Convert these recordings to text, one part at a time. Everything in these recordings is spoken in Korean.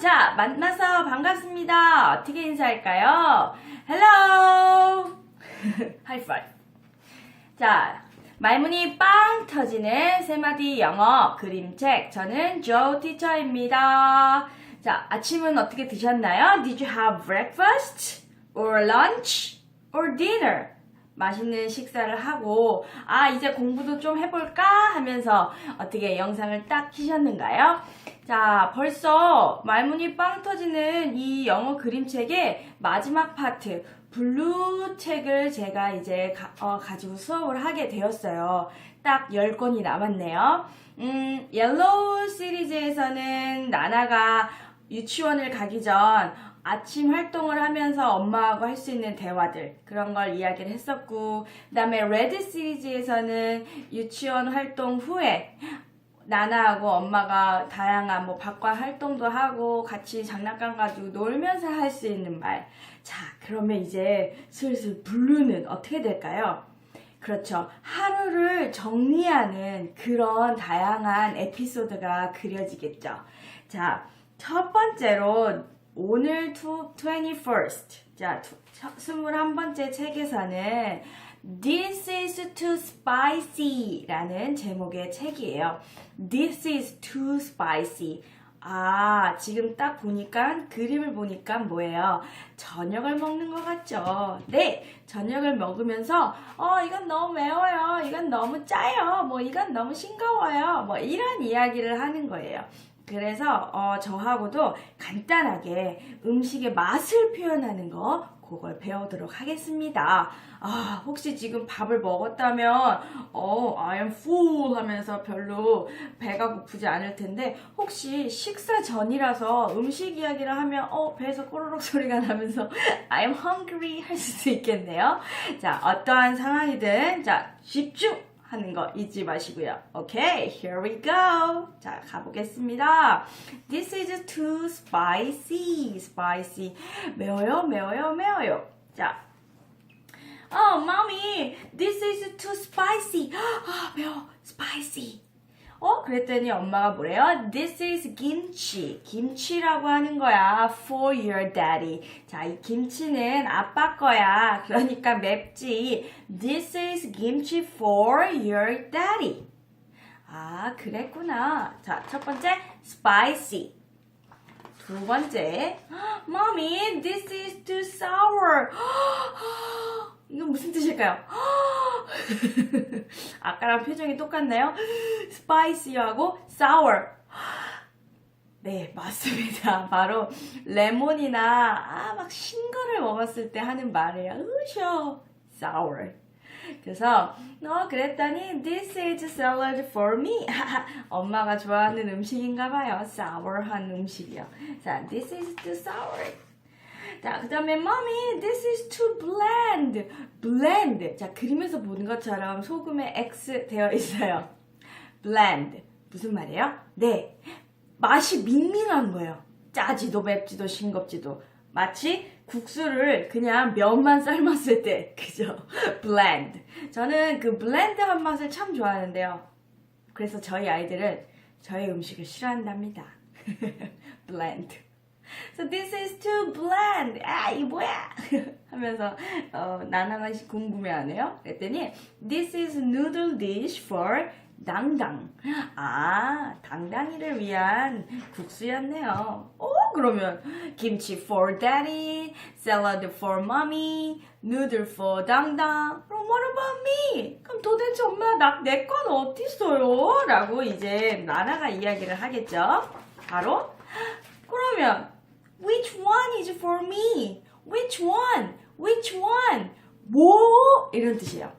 자, 만나서 반갑습니다. 어떻게 인사할까요? Hello! 하이파이브. 자, 말문이 빵 터지는 세 마디 영어 그림책. 저는 조 티처입니다. 자, 아침은 어떻게 드셨나요? Did you have breakfast? Or lunch? Or dinner? 맛있는 식사를 하고, 아, 이제 공부도 좀 해볼까? 하면서 어떻게 영상을 딱 키셨는가요? 자, 벌써 말문이 빵 터지는 이 영어 그림책의 마지막 파트, 블루 책을 제가 이제 가, 지고 수업을 하게 되었어요. 딱 10권이 남았네요. 음, 옐로우 시리즈에서는 나나가 유치원을 가기 전 아침 활동을 하면서 엄마하고 할 수 있는 대화들 그런 걸 이야기를 했었고 그 다음에 레드 시리즈에서는 유치원 활동 후에 나나하고 엄마가 다양한 뭐 밖과 활동도 하고 같이 장난감 가지고 놀면서 할 수 있는 말. 자, 그러면 이제 슬슬 블루는 어떻게 될까요? 그렇죠. 하루를 정리하는 그런 다양한 에피소드가 그려지겠죠. 자, 첫 번째로 오늘 21st. 자, 21번째 책에서는 This is too spicy 라는 제목의 책이에요. This is too spicy. 아, 지금 딱 보니까, 그림을 보니까 뭐예요? 저녁을 먹는 것 같죠? 네! 저녁을 먹으면서, 어, 이건 너무 매워요. 이건 너무 짜요. 뭐, 이건 너무 싱거워요. 뭐, 이런 이야기를 하는 거예요. 그래서, 어, 저하고도 간단하게 음식의 맛을 표현하는 거, 그걸 배우도록 하겠습니다. 아, 혹시 지금 밥을 먹었다면, 어, I am full 하면서 별로 배가 고프지 않을 텐데, 혹시 식사 전이라서 음식 이야기를 하면, 어, 배에서 꼬르륵 소리가 나면서 I am hungry 할 수도 있겠네요. 자, 어떠한 상황이든, 자, 집중! 하는 거 잊지 마시고요. 오케이, here we go. 자, 가보겠습니다. This is too spicy. spicy. 매워요, 매워요, 매워요. 자, 어, mommy, this is too spicy. 아, 매워, spicy. 어? 그랬더니 엄마가 뭐래요? This is 김치. 김치라고 하는 거야. For your daddy. 자, 이 김치는 아빠 거야. 그러니까 맵지. This is 김치 for your daddy. 아, 그랬구나. 자, 첫 번째, spicy. 두 번째, Mommy, this is too sour. 이건 무슨 뜻일까요? 아까랑 표정이 똑같나요? spicy하고 sour. 네, 맞습니다. 바로 레몬이나 아, 막 신거를 먹었을 때 하는 말이에요. 으셔, sour. 그래서 어 그랬더니 this is salad for me. 엄마가 좋아하는 음식인가 봐요. sour한 음식이요. 자, this is too sour. 자, 그 다음에 mommy, this is too bland. bland. 자, 그림에서 보는 것처럼 소금에 X 되어 있어요. bland. 무슨 말이에요? 네. 맛이 밍밍한 거예요. 짜지도 맵지도 싱겁지도. 마치 국수를 그냥 면만 삶았을 때, 그죠? bland. 저는 그 bland한 맛을 참 좋아하는데요. 그래서 저희 아이들은 저희 음식을 싫어한답니다. bland. So this is too bland. 아, 이 뭐야? 하면서 어, 나나가 궁금해하네요. 그랬더니 this is noodle dish for 당당. 아, 당당이를 위한 국수였네요. 오, 그러면 김치 for daddy, salad for mommy, noodle for 당당. 그럼 what about me? 그럼 도대체 엄마 나내 건 어디 있어요? 라고 이제 나나가 이야기를 하겠죠. 바로 그러면 which one is for me? which one? which one? 뭐? 이런 뜻이에요.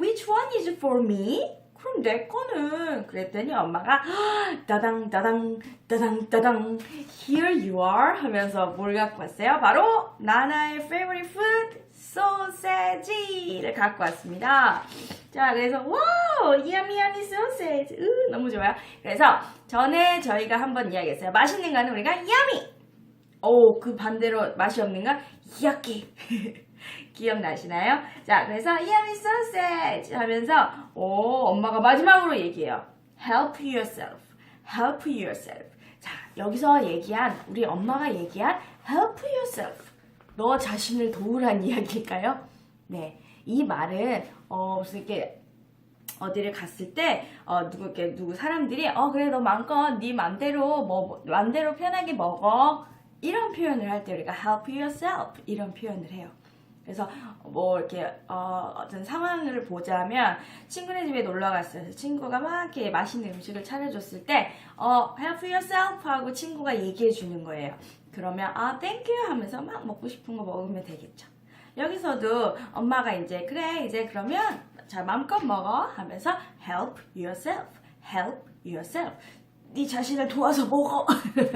which one is for me? 그럼 내 거는 그랬더니 엄마가 따당 따당 따당 따당 here you are 하면서 뭘 갖고 왔어요? 바로 나나의 favorite food 소세지를 갖고 왔습니다. 자, 그래서 와우, yummy sausage. 으, 너무 좋아요. 그래서 전에 저희가 한번 이야기했어요. 맛있는 거는 우리가 yummy. 오, 그 반대로 맛이 없는 건 yucky. 기억나시나요? 자, 그래서 yummy sausage 하면서 오, 엄마가 마지막으로 얘기해요. help yourself. help yourself. 자, 여기서 얘기한, 우리 엄마가 얘기한 help yourself. 너 자신을 도우란 이야기일까요? 네. 이 말은, 어, 무슨 이렇게, 어디를 갔을 때, 어, 누구, 이렇게, 누구 사람들이, 어, 그래, 너 마음껏 네 맘대로, 뭐, 뭐, 맘대로 편하게 먹어. 이런 표현을 할 때 우리가 help yourself. 이런 표현을 해요. 그래서 뭐 이렇게 어, 어떤 상황을 보자면 친구네 집에 놀러 갔어요. 친구가 막 이렇게 맛있는 음식을 차려줬을 때 어, help yourself 하고 친구가 얘기해 주는 거예요. 그러면 아 thank you 하면서 막 먹고 싶은 거 먹으면 되겠죠. 여기서도 엄마가 이제 그래 이제 그러면 자 마음껏 먹어 하면서 help yourself, help yourself. 네 자신을 도와서 먹어.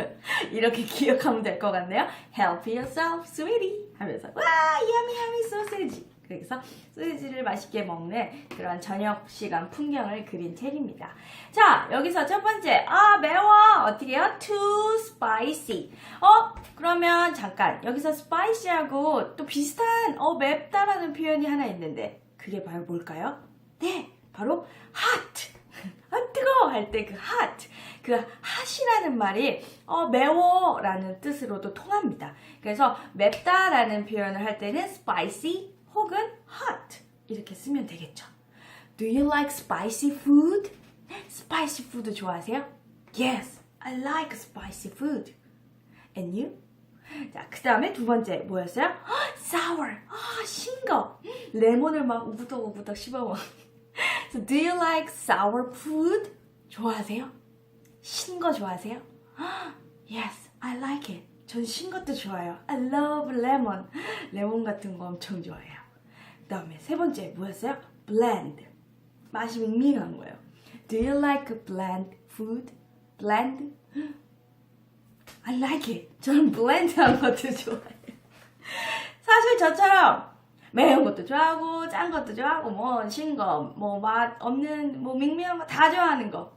이렇게 기억하면 될 것 같네요. Help yourself, sweetie. 하면서 와, yummy yummy 소세지. 그래서 소세지를 맛있게 먹는 그런 저녁 시간 풍경을 그린 책입니다. 자, 여기서 첫 번째. 아, 매워. 어떻게 해요? Too spicy. 어, 그러면 잠깐. 여기서 spicy하고 또 비슷한 어, 맵다라는 표현이 하나 있는데 그게 바로 뭘까요? 네, 바로 hot. 아 뜨거 할때 그 hot 그 hot이라는 말이 어, 매워라는 뜻으로도 통합니다. 그래서 맵다라는 표현을 할 때는 spicy 혹은 hot 이렇게 쓰면 되겠죠. Do you like spicy food? spicy food 좋아하세요? Yes, I like spicy food. And you? 자, 그 다음에 두 번째 뭐였어요? sour. 아, 싱거. 레몬을 막 우부덕우부덕 씹어먹. So, do you like sour food? 좋아하세요? 신 거 좋아하세요? Yes, I like it. 전 신 것도 좋아요. I love lemon. 레몬 같은 거 엄청 좋아해요. 그 다음에 세 번째 뭐였어요? Bland. 맛이 밍밍한 거예요. Do you like bland food? Bland? I like it. 저는 블렌드한 것도 좋아해요. 사실 저처럼 매운 것도 좋아하고 짠 것도 좋아하고 뭐 신 거, 뭐 맛 없는 뭐 밍밍한 거 다 좋아하는 거.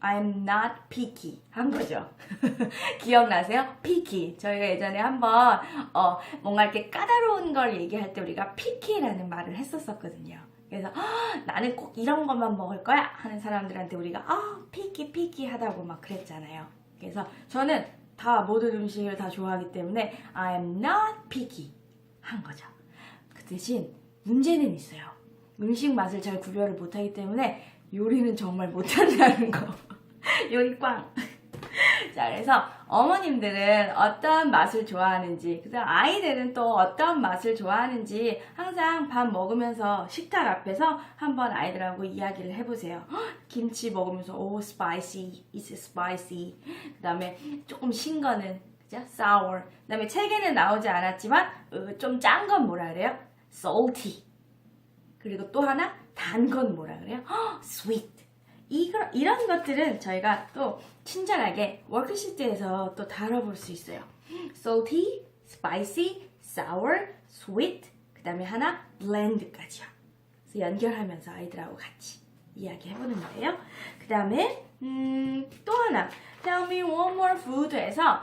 I'm not picky 한 거죠. 기억나세요? picky. 저희가 예전에 한번 어 뭔가 이렇게 까다로운 걸 얘기할 때 우리가 picky라는 말을 했었었거든요. 그래서 "아, 나는 꼭 이런 것만 먹을 거야 하는 사람들한테 우리가 아 picky picky 하다고 막 그랬잖아요. 그래서 저는 다 모든 음식을 다 좋아하기 때문에 I'm not picky 한 거죠. 그 대신 문제는 있어요. 음식 맛을 잘 구별을 못하기 때문에 요리는 정말 못한다는 거. 요리 꽝. 자, 그래서 어머님들은 어떤 맛을 좋아하는지, 그 다음 아이들은 또 어떤 맛을 좋아하는지 항상 밥 먹으면서 식탁 앞에서 한번 아이들하고 이야기를 해보세요. 헉, 김치 먹으면서, 오, spicy, it's spicy. 그 다음에 조금 신 거는, 그죠? sour. 그 다음에 책에는 나오지 않았지만, 어, 좀짠 건 뭐라 그래요? Salty. 그리고 또 하나, 단 건 뭐라 그래요? 헉, sweet. 이거, 이런 것들은 저희가 또 친절하게 워크시트에서 또 다뤄볼 수 있어요. salty, spicy, sour, sweet, 그 다음에 하나 blend까지요. 그래서 연결하면서 아이들하고 같이 이야기해보는 거예요. 그 다음에 음, 또 하나 tell me one more food에서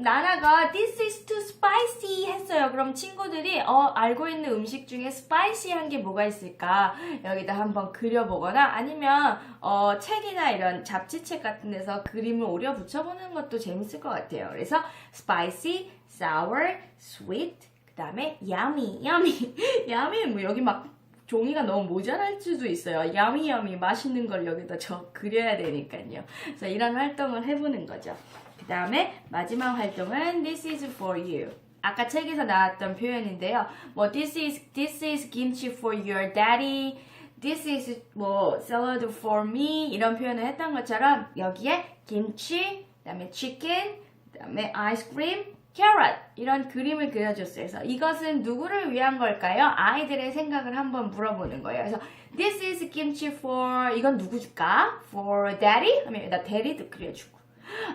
나라가 this is too spicy 했어요. 그럼 친구들이 어, 알고 있는 음식 중에 spicy한 게 뭐가 있을까? 여기다 한번 그려보거나 아니면 어, 책이나 이런 잡지책 같은 데서 그림을 오려 붙여보는 것도 재밌을 것 같아요. 그래서 spicy, sour, sweet, 그 다음에 yummy, yummy, yummy 뭐 여기 막 종이가 너무 모자랄 수도 있어요. yummy 맛있는 걸 여기다 저 그려야 되니까요. 그래서 이런 활동을 해보는 거죠. 그 다음에 마지막 활동은 This is for you. 아까 책에서 나왔던 표현인데요. 뭐 This is This is kimchi for your daddy. This is 뭐 salad for me 이런 표현을 했던 것처럼 여기에 김치, 그다음에 chicken, 그다음에 아이스크림, carrot 이런 그림을 그려줬어요. 그래서 이것은 누구를 위한 걸까요? 아이들의 생각을 한번 물어보는 거예요. 그래서 This is kimchi for 이건 누구 줄까? For daddy? 하면 여기다 daddy도 그려주고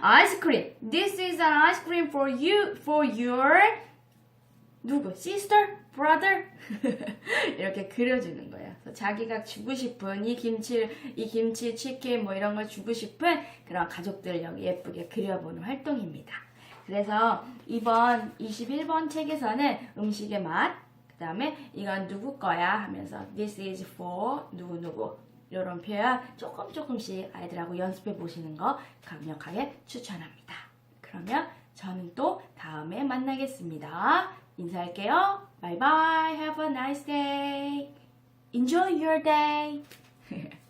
아이스크림. This is an ice cream for you, for your 누구? Sister, brother 이렇게 그려주는 거예요. 그래서 자기가 주고 싶은 이 김치, 이 김치, 치킨 뭐 이런 걸 주고 싶은 그런 가족들 여기 예쁘게 그려보는 활동입니다. 그래서 이번 21번 책에서는 음식의 맛, 그 다음에 이건 누구 거야 하면서 this is for 누구 누구 이런 표현 조금 조금씩 아이들하고 연습해 보시는 거 강력하게 추천합니다. 그러면 저는 또 다음에 만나겠습니다. 인사할게요. Bye bye. Have a nice day. Enjoy your day.